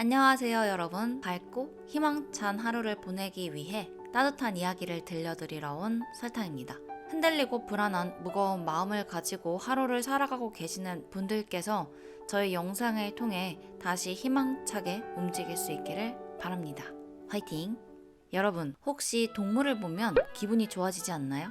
안녕하세요, 여러분. 밝고 희망찬 하루를 보내기 위해 따뜻한 이야기를 들려드리러 온 설탕입니다. 흔들리고 불안한 무거운 마음을 가지고 하루를 살아가고 계시는 분들께서 저희 영상을 통해 다시 희망차게 움직일 수 있기를 바랍니다. 화이팅! 여러분, 혹시 동물을 보면 기분이 좋아지지 않나요?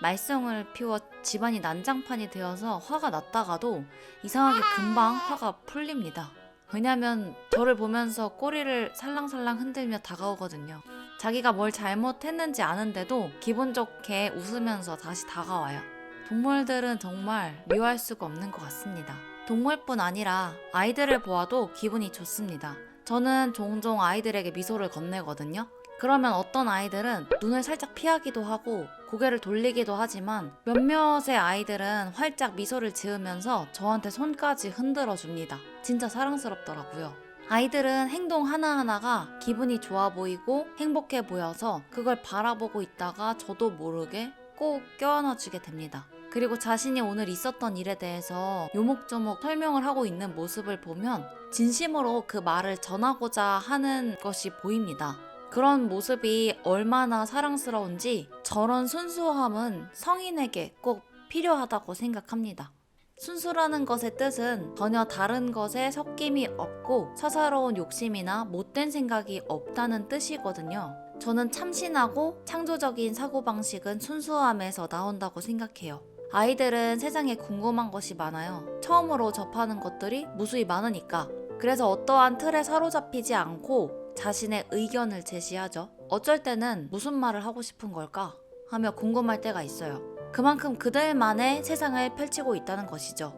말썽을 피워 집안이 난장판이 되어서 화가 났다가도 이상하게 금방 화가 풀립니다. 왜냐면 저를 보면서 꼬리를 살랑살랑 흔들며 다가오거든요. 자기가 뭘 잘못했는지 아는데도 기분 좋게 웃으면서 다시 다가와요. 동물들은 정말 미워할 수가 없는 것 같습니다. 동물뿐 아니라 아이들을 보아도 기분이 좋습니다. 저는 종종 아이들에게 미소를 건네거든요. 그러면 어떤 아이들은 눈을 살짝 피하기도 하고 고개를 돌리기도 하지만 몇몇의 아이들은 활짝 미소를 지으면서 저한테 손까지 흔들어 줍니다. 진짜 사랑스럽더라고요. 아이들은 행동 하나하나가 기분이 좋아 보이고 행복해 보여서 그걸 바라보고 있다가 저도 모르게 꼭 껴안아 주게 됩니다. 그리고 자신이 오늘 있었던 일에 대해서 요목조목 설명을 하고 있는 모습을 보면 진심으로 그 말을 전하고자 하는 것이 보입니다. 그런 모습이 얼마나 사랑스러운지 저런 순수함은 성인에게 꼭 필요하다고 생각합니다. 순수라는 것의 뜻은 전혀 다른 것에 섞임이 없고 사사로운 욕심이나 못된 생각이 없다는 뜻이거든요. 저는 참신하고 창조적인 사고방식은 순수함에서 나온다고 생각해요. 아이들은 세상에 궁금한 것이 많아요. 처음으로 접하는 것들이 무수히 많으니까. 그래서 어떠한 틀에 사로잡히지 않고 자신의 의견을 제시하죠. 어쩔 때는 무슨 말을 하고 싶은 걸까? 하며 궁금할 때가 있어요. 그만큼 그들만의 세상을 펼치고 있다는 것이죠.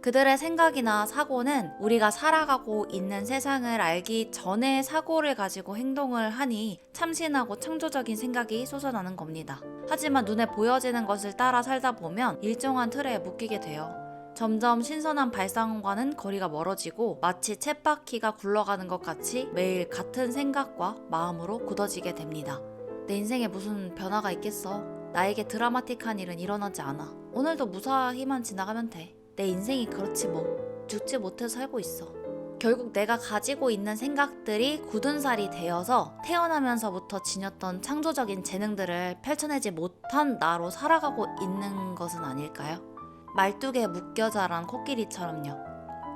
그들의 생각이나 사고는 우리가 살아가고 있는 세상을 알기 전에 사고를 가지고 행동을 하니 참신하고 창조적인 생각이 솟아나는 겁니다. 하지만 눈에 보여지는 것을 따라 살다 보면 일정한 틀에 묶이게 돼요. 점점 신선한 발상과는 거리가 멀어지고 마치 쳇바퀴가 굴러가는 것 같이 매일 같은 생각과 마음으로 굳어지게 됩니다. 내 인생에 무슨 변화가 있겠어? 나에게 드라마틱한 일은 일어나지 않아. 오늘도 무사히만 지나가면 돼. 내 인생이 그렇지 뭐. 죽지 못해 살고 있어. 결국 내가 가지고 있는 생각들이 굳은 살이 되어서 태어나면서부터 지녔던 창조적인 재능들을 펼쳐내지 못한 나로 살아가고 있는 것은 아닐까요? 말뚝에 묶여 자란 코끼리처럼요.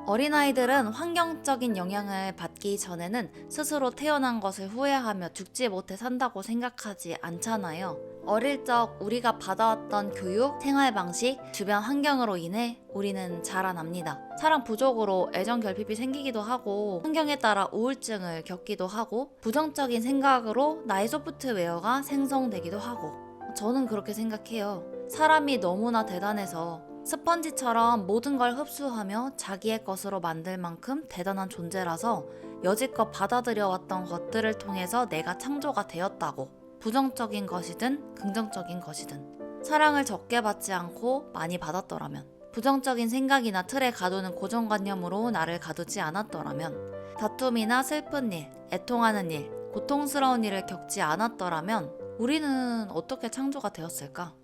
어린아이들은 환경적인 영향을 받기 전에는 스스로 태어난 것을 후회하며 죽지 못해 산다고 생각하지 않잖아요. 어릴 적 우리가 받아왔던 교육, 생활 방식, 주변 환경으로 인해 우리는 자라납니다. 사랑 부족으로 애정 결핍이 생기기도 하고 환경에 따라 우울증을 겪기도 하고 부정적인 생각으로 나의 소프트웨어가 생성되기도 하고 저는 그렇게 생각해요. 사람이 너무나 대단해서 스펀지처럼 모든 걸 흡수하며 자기의 것으로 만들 만큼 대단한 존재라서 여지껏 받아들여왔던 것들을 통해서 내가 창조가 되었다고. 부정적인 것이든 긍정적인 것이든. 사랑을 적게 받지 않고 많이 받았더라면. 부정적인 생각이나 틀에 가두는 고정관념으로 나를 가두지 않았더라면. 다툼이나 슬픈 일, 애통하는 일, 고통스러운 일을 겪지 않았더라면 우리는 어떻게 창조가 되었을까?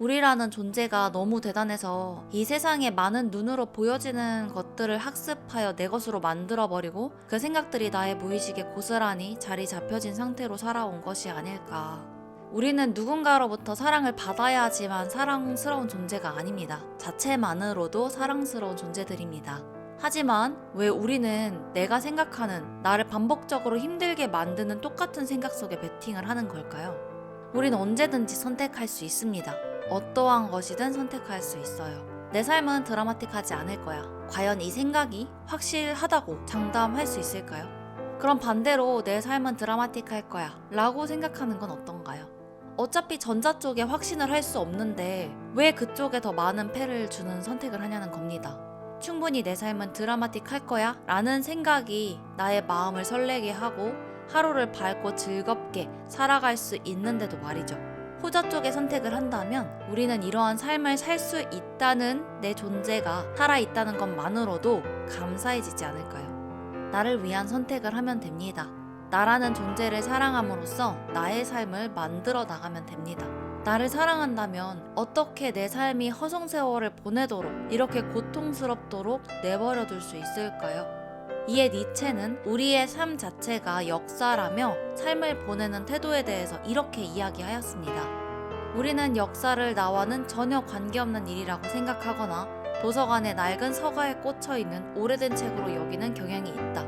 우리라는 존재가 너무 대단해서 이 세상에 많은 눈으로 보여지는 것들을 학습하여 내 것으로 만들어버리고 그 생각들이 나의 무의식에 고스란히 자리 잡혀진 상태로 살아온 것이 아닐까. 우리는 누군가로부터 사랑을 받아야지만 사랑스러운 존재가 아닙니다. 자체만으로도 사랑스러운 존재들입니다. 하지만 왜 우리는 내가 생각하는 나를 반복적으로 힘들게 만드는 똑같은 생각 속에 베팅을 하는 걸까요? 우리는 언제든지 선택할 수 있습니다. 어떠한 것이든 선택할 수 있어요. 내 삶은 드라마틱하지 않을 거야. 과연 이 생각이 확실하다고 장담할 수 있을까요? 그럼 반대로 내 삶은 드라마틱할 거야. 라고 생각하는 건 어떤가요? 어차피 전자 쪽에 확신을 할 수 없는데 왜 그쪽에 더 많은 패를 주는 선택을 하냐는 겁니다. 충분히 내 삶은 드라마틱할 거야 라는 생각이 나의 마음을 설레게 하고 하루를 밝고 즐겁게 살아갈 수 있는데도 말이죠. 후자 쪽의 선택을 한다면 우리는 이러한 삶을 살 수 있다는 내 존재가 살아있다는 것만으로도 감사해지지 않을까요? 나를 위한 선택을 하면 됩니다. 나라는 존재를 사랑함으로써 나의 삶을 만들어 나가면 됩니다. 나를 사랑한다면 어떻게 내 삶이 허송세월을 보내도록 이렇게 고통스럽도록 내버려 둘 수 있을까요? 이에 니체는 우리의 삶 자체가 역사라며 삶을 보내는 태도에 대해서 이렇게 이야기하였습니다. 우리는 역사를 나와는 전혀 관계없는 일이라고 생각하거나 도서관의 낡은 서가에 꽂혀 있는 오래된 책으로 여기는 경향이 있다.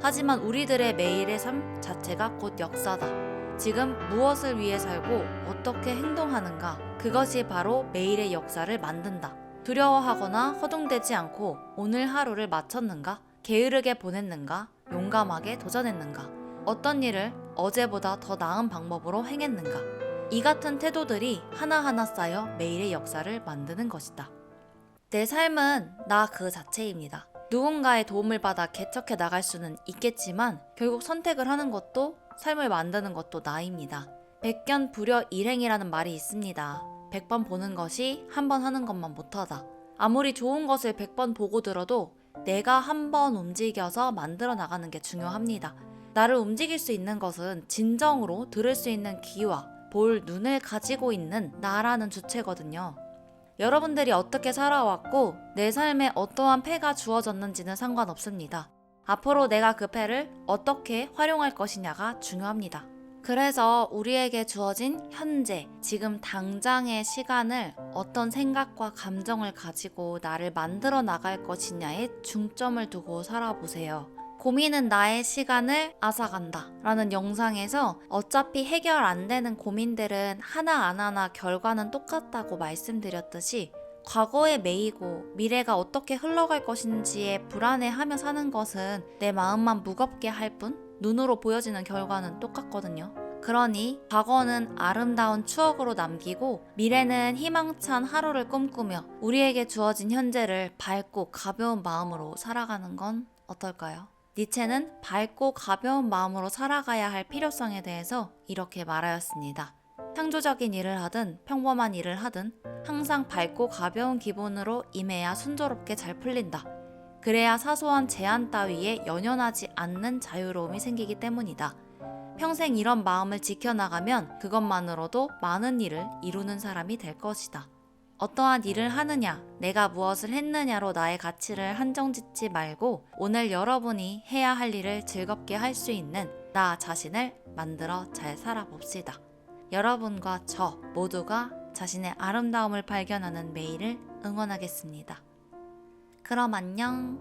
하지만 우리들의 매일의 삶 자체가 곧 역사다. 지금 무엇을 위해 살고 어떻게 행동하는가? 그것이 바로 매일의 역사를 만든다. 두려워하거나 허둥대지 않고 오늘 하루를 마쳤는가? 게으르게 보냈는가? 용감하게 도전했는가? 어떤 일을 어제보다 더 나은 방법으로 행했는가? 이 같은 태도들이 하나하나 쌓여 매일의 역사를 만드는 것이다. 내 삶은 나 그 자체입니다. 누군가의 도움을 받아 개척해 나갈 수는 있겠지만 결국 선택을 하는 것도 삶을 만드는 것도 나입니다. 백견 불여 일행이라는 말이 있습니다. 100번 보는 것이 한 번 하는 것만 못하다. 아무리 좋은 것을 100번 보고 들어도 내가 한번 움직여서 만들어 나가는 게 중요합니다. 나를 움직일 수 있는 것은 진정으로 들을 수 있는 귀와 볼 눈을 가지고 있는 나라는 주체거든요. 여러분들이 어떻게 살아왔고 내 삶에 어떠한 패가 주어졌는지는 상관없습니다. 앞으로 내가 그 패를 어떻게 활용할 것이냐가 중요합니다. 그래서 우리에게 주어진 현재, 지금 당장의 시간을 어떤 생각과 감정을 가지고 나를 만들어 나갈 것이냐에 중점을 두고 살아보세요. 고민은 나의 시간을 앗아간다. 라는 영상에서 어차피 해결 안 되는 고민들은 하나 안 하나 결과는 똑같다고 말씀드렸듯이 과거에 매이고 미래가 어떻게 흘러갈 것인지에 불안해하며 사는 것은 내 마음만 무겁게 할 뿐 눈으로 보여지는 결과는 똑같거든요. 그러니 과거는 아름다운 추억으로 남기고 미래는 희망찬 하루를 꿈꾸며 우리에게 주어진 현재를 밝고 가벼운 마음으로 살아가는 건 어떨까요? 니체는 밝고 가벼운 마음으로 살아가야 할 필요성에 대해서 이렇게 말하였습니다. 창조적인 일을 하든 평범한 일을 하든 항상 밝고 가벼운 기분으로 임해야 순조롭게 잘 풀린다. 그래야 사소한 제한 따위에 연연하지 않는 자유로움이 생기기 때문이다. 평생 이런 마음을 지켜나가면 그것만으로도 많은 일을 이루는 사람이 될 것이다. 어떠한 일을 하느냐, 내가 무엇을 했느냐로 나의 가치를 한정짓지 말고 오늘 여러분이 해야 할 일을 즐겁게 할 수 있는 나 자신을 만들어 잘 살아봅시다. 여러분과 저 모두가 자신의 아름다움을 발견하는 매일을 응원하겠습니다. 그럼 안녕.